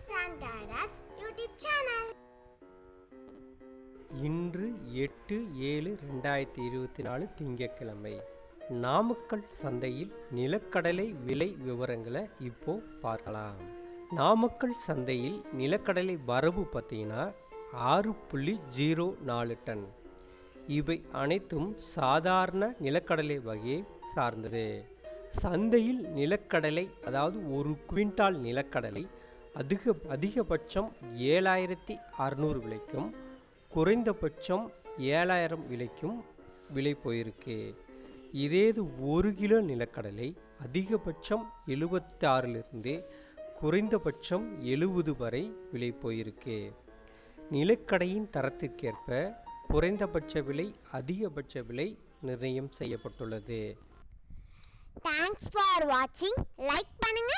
Standards YouTube channel. இன்று எட்டு ஏழு ரெண்டாயிரத்தி இருபத்தி நாலு திங்கட்கிழமை. நாமக்கல் சந்தையில் நிலக்கடலை விலை விவரங்களை இப்போ பார்க்கலாம். நாமக்கல் சந்தையில் நிலக்கடலை வரவு பார்த்தீங்கன்னா ஆறு புள்ளி ஜீரோ நாலு டன். இவை அனைத்தும் சாதாரண நிலக்கடலை வகையை சார்ந்தது. சந்தையில் நிலக்கடலை அதாவது ஒரு குவிண்டால் நிலக்கடலை அதிக அதிகபட்சம் ஏழாயிரத்தி அறநூறு விலைக்கும் குறைந்தபட்சம் ஏழாயிரம் விலைக்கும் விலை போயிருக்கு. இதேது ஒரு கிலோ நிலக்கடலை அதிகபட்சம் எழுபத்தாறிலிருந்து குறைந்தபட்சம் எழுபது வரை விலை போயிருக்கு. நிலக்கடையின் தரத்திற்கேற்ப குறைந்தபட்ச விலை அதிகபட்ச விலை நிர்ணயம் செய்யப்பட்டுள்ளது. தேங்க்ஸ் ஃபார் வாட்சிங் லைக் பண்ணுங்க,